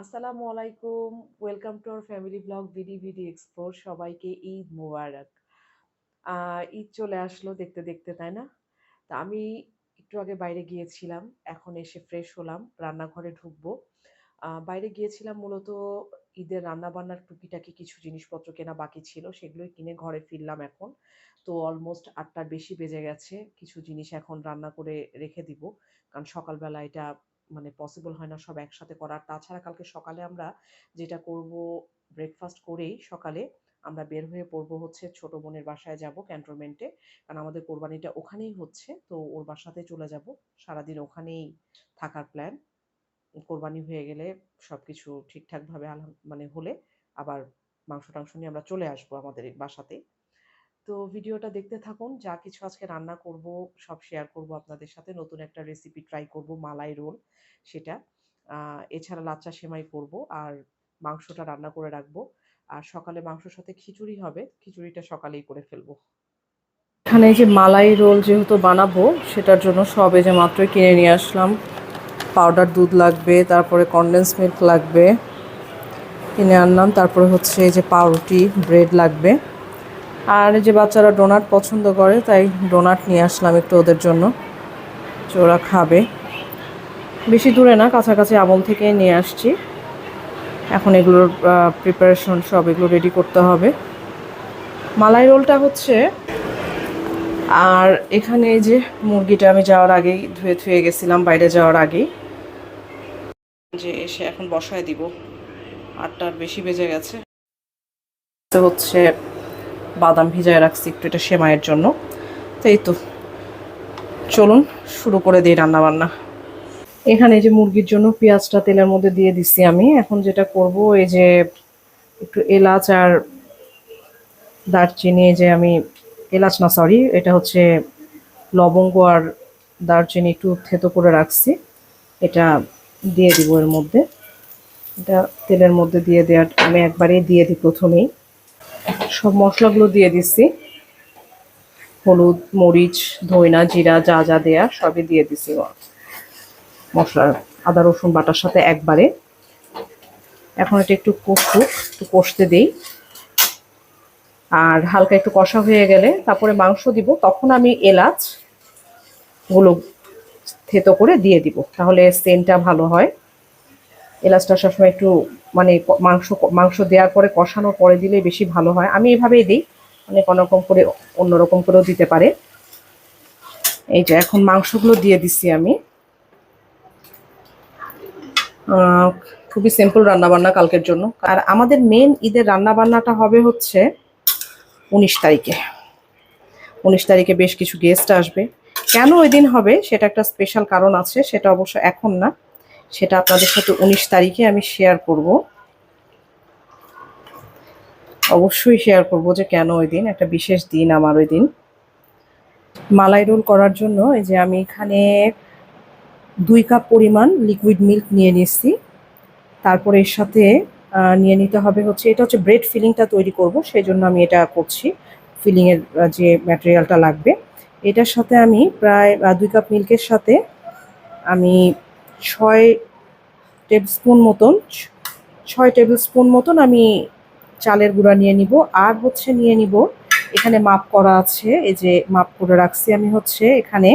আসসালামু আলাইকুম। Welcome to our family blog BD BD explore সবাইকে ঈদ মোবারক। ঈদ চলে আসলো দেখতে দেখতে, তাই না? তা আমি একটু আগে বাইরে গিয়েছিলাম, এখন এসে ফ্রেশ হলাম, রান্নাঘরে ঢুকবো। বাইরে গিয়েছিলাম মূলত ঈদের রান্নাবান্নার টুকিটাকি কিছু জিনিসপত্র কেনা বাকি ছিল, সেগুলোই কিনে ঘরে ফিরলাম এখন। তো অলমোস্ট আটটার বেশি বেজে গেছে, কিছু জিনিস এখন রান্না করে রেখে দিব, কারণ সকালবেলা এটা মানে পসিবল হয় না সব একসাথে করার। তাছাড়া কালকে সকালে আমরা যেটা করব ব্রেকফাস্ট করেই সকালে আমরা বের হয়ে পড়ব হচ্ছে ছোট বোনের বাসায় যাব ক্যান্টনমেন্টে কারণ আমাদের কোরবানিটা ওখানেই হচ্ছে, তো ওর বাসাতে চলে যাব। সারাদিন ওখানেই থাকার প্ল্যান কোরবানি হয়ে গেলে সবকিছু ঠিকঠাকভাবে আলহাম মানে হলে আবার মাংস টাংস নিয়ে আমরা চলে আসব আমাদের বাসাতে তো ভিডিওটা দেখতে থাকুন। যা কিছু আজকে রান্না করব, সব শেয়ার করব আপনাদের সাথে। নতুন একটা রেসিপি ট্রাই করব, মালাই রোল সেটা। এছাড়া লাচ্চা সেমাই করব আর মাংসটা রান্না করে রাখব। আর সকালে মাংসর সাথে খিচুড়ি হবে, খিচুড়িটা সকালেই করে ফেলব। এখানে যে মালাই রোল যেহেতু বানাবো, সেটার জন্য সবে যে মাত্রই কিনে নিয়ে আসলাম। পাউডার দুধ লাগবে, তারপরে কনডেন্স মিল্ক লাগবে। কিনে আনলাম, তারপরে হচ্ছে এই যে পাউরুটি ব্রেড লাগবে। আর যে বাচ্চারা ডোনাট পছন্দ করে, তাই ডোনাট নিয়ে আসলাম একটু ওদের জন্য। যে ওরা খাবে। বেশি দূরে না, কাছাকাছি আমল থেকে নিয়ে আসছি। এখন এগুলোর প্রিপারেশন সব এগুলো রেডি করতে হবে। মালাই রোলটা হচ্ছে, আর এখানে যে মুরগিটা আমি যাওয়ার আগেই ধুয়ে ধুয়ে গেছিলাম, বাইরে যাওয়ার আগেই। যে এসে এখন বসায় দিব। আটটার বেশি বেজে গেছে। হচ্ছে বাদাম ভিজায় রাখছি একটু, এটা সেমাইয়ের জন্য। তো এই তো, চলুন, শুরু করে দিই রান্না বান্না এখানে যে মুরগির জন্য পেঁয়াজটা তেলের মধ্যে দিয়ে দিচ্ছি আমি। এখন যেটা করব, এই যে একটু এলাচ আর দারচিনি যে আমি, এলাচ না সরি এটা হচ্ছে লবঙ্গ আর দারচিনি একটু থেতো করে রাখছি। এটা দিয়ে দিব এর মধ্যে। এটা তেলের মধ্যে দিয়ে দেওয়ার, আমি একবারেই দিয়ে দিই প্রথমেই। সব মশলাগুলো দিয়ে দিচ্ছি হলুদ, মরিচ, ধইনা, জিরা, যা যা দেয়া সবই দিয়ে দিছি মশলার আদা, রসুন, বাটার সাথে একবারে। এখন এটা একটু কষুক, একটু কষতে দিই। আর হালকা একটু কষা হয়ে গেলে তারপরে মাংস দিব, তখন আমি এলাচগুলো থেতো করে দিয়ে দিব, তাহলে সেন্টটা ভালো হয়। এলাচটা সবসময় একটু মানে মাংস মাংস দেওয়ার পরে কষানোর পরে দিলে বেশি ভালো হয়। আমি এভাবেই দিই। অনেক অন্যরকম করে অন্যরকম করেও দিতে পারে। এই যে এখন মাংসগুলো দিয়ে দিচ্ছি আমি। খুবই সিম্পল রান্নাবান্না কালকের জন্য। আর আমাদের মেন ঈদের রান্নাবান্নাটা হবে হচ্ছে উনিশ তারিখে। উনিশ তারিখে বেশ কিছু গেস্ট আসবে। কেন ওই দিন হবে সেটা একটা স্পেশাল কারণ আছে, সেটা অবশ্য এখন না। সেটা আপনাদের সাথে উনিশ তারিখে আমি শেয়ার করব। অবশ্যই শেয়ার করব যে কেন ওই দিন, একটা বিশেষ দিন আমার ওই দিন। মালাই রোল করার জন্য এই যে আমি এখানে দুই কাপ পরিমাণ লিকুইড মিল্ক নিয়ে নিচ্ছি তারপরে এর সাথে নিয়ে নিতে হবে হচ্ছে, এটা হচ্ছে ব্রেড ফিলিংটা তৈরি করব সেই জন্য আমি এটা করছি। ফিলিংয়ের যে ম্যাটেরিয়ালটা লাগবে। এটার সাথে আমি প্রায় দুই কাপ মিল্কের সাথে আমি ছয় টেবিল স্পুন মতন, ছয় টেবিল স্পুন মতন আমি চালের গুঁড়া নিয়ে নিব আর হচ্ছে নিয়ে নিব, এখানে মাপ করা আছে, এই যে মাপ করে রাখছি আমি হচ্ছে এখানে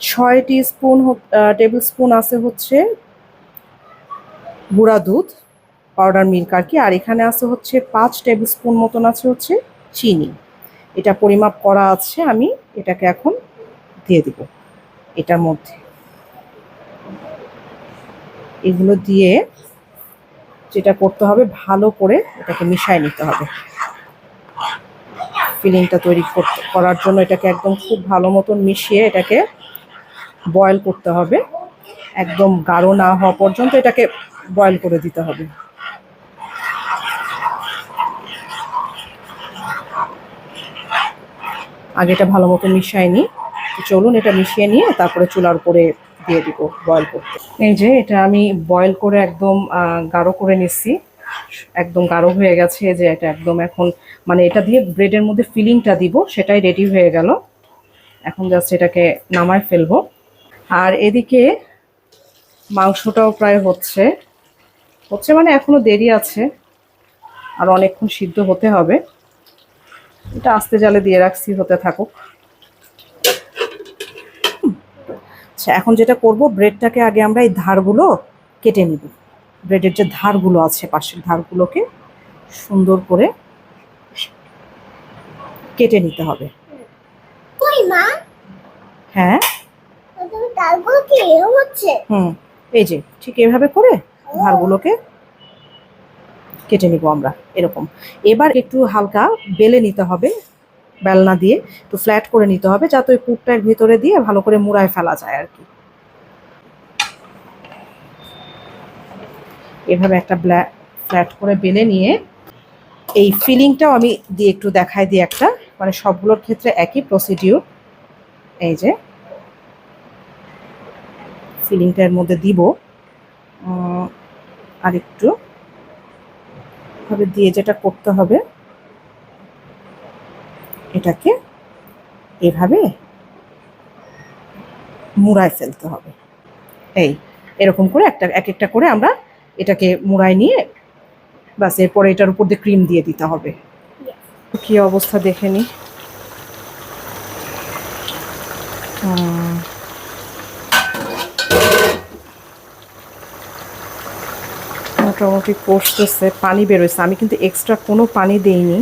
ছয় টি স্পুন টেবিল স্পুন আছে হচ্ছে গুঁড়া দুধ পাউডার মিল্ক আর কি, আর এখানে আছে হচ্ছে পাঁচ টেবিল স্পুন মতন আছে হচ্ছে চিনি। এটা পরিমাপ করা আছে, আমি এটাকে এখন দিয়ে দিব, এটার মধ্যে। এগুলো দিয়ে যেটা করতে হবে, ভালো করে এটাকে মিশাই নিতে হবে। ফিলিংটা তৈরি করার জন্য এটাকে একদম খুব ভালো মতন মিশিয়ে এটাকে বয়েল করতে হবে। একদম গাঢ় না হওয়া পর্যন্ত এটাকে বয়েল করে দিতে হবে। আগে এটা ভালো মতো মিশাই নিই চলুন এটা মিশিয়ে নিয়ে তারপরে চুলার উপরে দিয়ে দিব বয়েল করতে। এই যে এটা আমি বয়েল করে একদম গাঢ় করে নিচ্ছি। একদম গাঢ় হয়ে গেছে যে এটা একদম এখন মানে এটা দিয়ে ব্রেডের মধ্যে ফিলিংটা দিব, সেটাই রেডি হয়ে গেল। এখন জাস্ট এটাকে নামায় ফেলব। আর এদিকে মাংসটাও প্রায় হচ্ছে। হচ্ছে মানে এখনও দেরি আছে, আর অনেকক্ষণ সিদ্ধ হতে হবে। এটা আস্তে জালে দিয়ে রাখছি, হতে থাকুক। আচ্ছা এখন যেটা করব ব্রেডটাকে আগে আমরা এই ধারগুলো কেটে নিব। ব্রেডের যে ধারগুলো আছে পাশের ধারগুলোকে সুন্দর করে কেটে নিতে হবে। কই মা? হ্যাঁ? হুম এই যে ঠিক এভাবে করে ধারগুলোকে কেটে নিব আমরা এরকম। এবার একটু হালকা বেলে নিতে হবে বেলনা দিয়ে একটু ফ্ল্যাট করে নিতে হবে যাতে ওই পুরটার ভিতরে দিয়ে ভালো করে মুড়ায় ফেলা যায় আর কি। এভাবে একটা ফ্ল্যাট করে বেলে নিয়ে এই ফিলিংটাও আমি দিয়ে একটু দেখাই দিই একটা মানে সবগুলোর ক্ষেত্রে একই প্রসিডিউর এই যে ফিলিংটার মধ্যে দিব। আর একটু ভাবে দিয়ে যেটা করতে হবে এটাকে এভাবে মুড়ায় ফেলতে হবে। এই এরকম করে একটা এক একটা করে আমরা এটাকে মুড়ায় নিয়ে বাস এরপরে এটার উপর দিয়ে ক্রিম দিয়ে দিতে হবে। কি অবস্থা দেখে নি। মোটামুটি কষতেছে পানি বেরোচ্ছে আমি কিন্তু এক্সট্রা কোনো পানি দেইনি।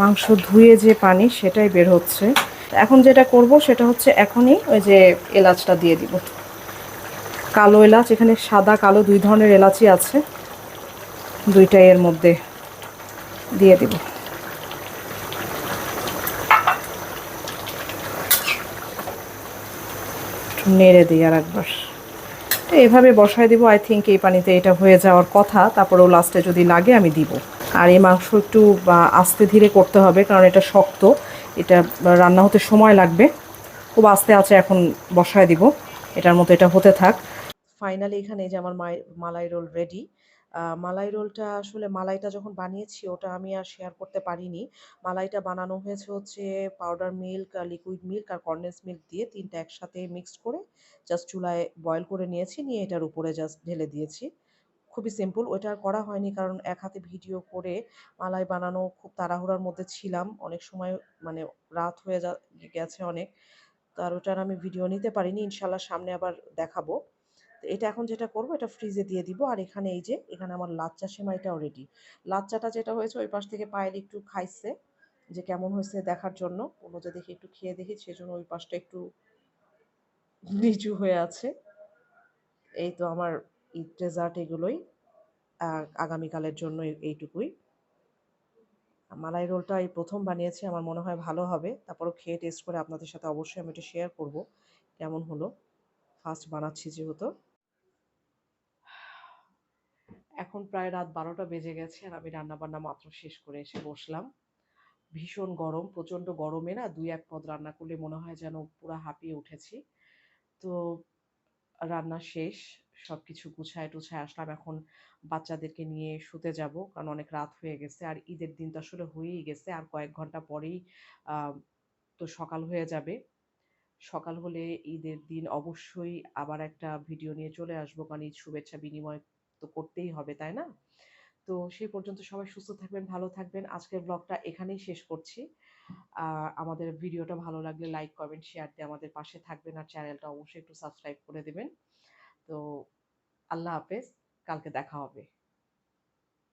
মাংস ধুয়ে যে পানি সেটাই বের হচ্ছে। এখন যেটা করব সেটা হচ্ছে এখনই ওই যে এলাচটা দিয়ে দিব। কালো এলাচ, এখানে সাদা, কালো দুই ধরনের এলাচই আছে। দুইটাই এর মধ্যে দিয়ে দিব। নেড়ে দিই আর একবার। এভাবে বসায় দিব আই থিঙ্ক এই পানিতে এটা হয়ে যাওয়ার কথা, তারপরেও লাস্টে যদি লাগে আমি দিব। আর এই মাংস একটু আস্তে ধীরে করতে হবে, কারণ এটা শক্ত। এটা রান্না হতে সময় লাগবে। খুব আস্তে আছে, এখন বসায় দিব। এটার মতো এটা হতে থাক। ফাইনালি এখানে যে আমার মালাই রোল রেডি মালাই রোলটা আসলে মালাইটা যখন বানিয়েছি, ওটা আমি আর শেয়ার করতে পারিনি। মালাইটা বানানো হয়েছে হচ্ছে পাউডার মিল্ক আর লিকুইড মিল্ক আর কর্নেস মিল্ক দিয়ে তিনটা একসাথে মিক্সড করে জাস্ট চুলায় বয়েল করে নিয়েছি, নিয়ে এটার উপরে জাস্ট ঢেলে দিয়েছি। খুবই সিম্পল ওইটা আর করা হয়নি কারণ এক হাতে ভিডিও করে মালাই বানানো খুব তাড়াহুড়ার মধ্যে ছিলাম। অনেক সময় মানে রাত হয়ে যা, গেছে অনেক। তার ওটার আমি ভিডিও নিতে পারিনি ইনশাল্লাহ সামনে আবার দেখাবো। এটা এখন যেটা করব, এটা ফ্রিজে দিয়ে দিব। আর এখানে এই যে, এখানে আমার লাচ্চা সেমাইটাও রেডি লাচ্চাটা যেটা হয়েছে, ওই পাশ থেকে পায়ের একটু খাইছে যে কেমন হয়েছে দেখার জন্য। কোনো যে দেখি একটু খেয়ে দেখি, সেজন্য ওই পাশটা একটু নিচু হয়ে আছে। এই তো আমার ঈদ ডেজার্ট এগুলোই আগামীকালের জন্য এইটুকুই। মালাই রোলটা এই প্রথম বানিয়েছি, আমার মনে হয় ভালো হবে। তারপরও খেয়ে টেস্ট করে আপনাদের সাথে অবশ্যই আমি এটা শেয়ার করব, কেমন হলো? ফার্স্ট বানাচ্ছি যেহেতু। এখন প্রায় রাত বারোটা বেজে গেছে, আর আমি রান্না বান্না মাত্র শেষ করে এসে বসলাম। ভীষণ গরম, প্রচণ্ড গরমে না দুই এক পদ রান্না করলে মনে হয় যেন পুরো হাঁপিয়ে উঠেছি। তো রান্না শেষ সব কিছু গুছায় টুছায় আসলাম। এখন বাচ্চাদেরকে নিয়ে শুতে যাব, কারণ অনেক রাত হয়ে গেছে। আর ঈদের দিন তো আসলে হয়েই গেছে। আর কয়েক ঘণ্টা পরেই তো সকাল হয়ে যাবে। সকাল হলে ঈদের দিন অবশ্যই আবার একটা ভিডিও নিয়ে চলে আসব। কারণ ঈদ শুভেচ্ছা বিনিময় তো করতেই হবে, তাই না? তো সেই পর্যন্ত সবাই সুস্থ থাকবেন, ভালো থাকবেন। আজকের ব্লগটা এখানেই শেষ করছি। আমাদের ভিডিওটা ভালো লাগলে লাইক, কমেন্ট, শেয়ার দিয়ে আমাদের পাশে থাকবেন। আর চ্যানেলটা অবশ্যই একটু সাবস্ক্রাইব করে দেবেন। তো আল্লাহ হাফেজ কালকে দেখা হবে।